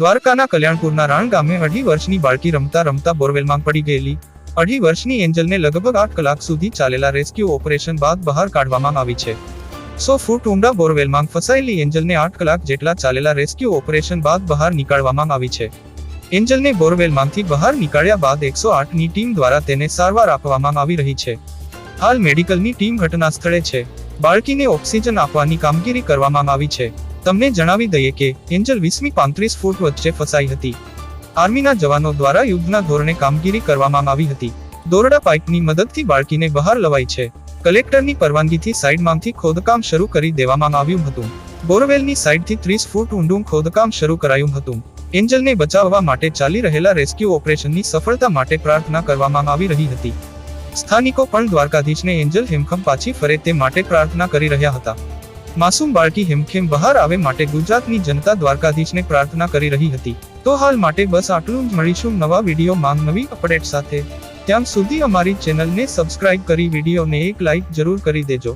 દ્વારકાના કલ્યાણપુરના રાણ ગામે અઢી વર્ષની બાળકી રમતા રમતા બોરવેલમાં પડી ગયેલી. અઢી વર્ષની એન્જલને લગભગ આઠ કલાક સુધી ચાલેલા રેસ્ક્યુ ઓપરેશન બાદ બહાર કાઢવામાં આવી છે. સો ફૂટ ઊંડા બોરવેલમાં ફસાયેલી એન્જલને આઠ કલાક જેટલા ચાલેલા રેસ્ક્યુ ઓપરેશન બાદ બહાર નીકાળવામાં આવી છે. એન્જલને બોરવેલમાંથી બહાર નીકાળ્યા બાદ એકસો આઠની ટીમ દ્વારા તેને સારવાર આપવામાં આવી રહી છે. હાલ મેડિકલની ટીમ ઘટના સ્થળે છે. બાળકીને ઓક્સિજન આપવાની કામગીરી કરવામાં આવી છે. તમને જણાવી દઈએ કે એન્જલ વીસમી પાંત્રીસ ફૂટ વચ્ચે ફસાઈ હતી. આર્મીના જવાનો દ્વારા યુદ્ધના ધોરણે કામગીરી કરવામાં આવી હતી. દોરડા પાઇપની મદદથી બાળકીને બહાર લવાઈ છે. કલેક્ટરની પરવાનગીથી સાઇડમાંથી ખોદકામ શરૂ કરી દેવામાં આવ્યું હતું. બોરવેલની સાઇડથી ત્રીસ ફૂટ ઊંડું ખોદકામ શરૂ કરાયું હતું. એન્જલને બચાવવા માટે ચાલી રહેલા રેસ્ક્યુ ઓપરેશનની સફળતા માટે પ્રાર્થના કરવામાં આવી રહી હતી. સ્થાનિકો પણ દ્વારકાધીશને એન્જલ હેમખમ પાછી ફરે તે માટે પ્રાર્થના કરી રહ્યા હતા. માસૂમ બાળકી હેમખેમ બહાર આવે માટે ગુજરાતની જનતા દ્વારકાધીશને પ્રાર્થના કરી રહી હતી. તો હાલ માટે બસ આટલું જ. મળીશું નવા વીડિયો માંગ નવી અપડેટ સાથે. ત્યાં સુધી અમારી ચેનલને સબસ્ક્રાઇબ કરી વિડીયોને એક લાઇક જરૂર કરી દેજો.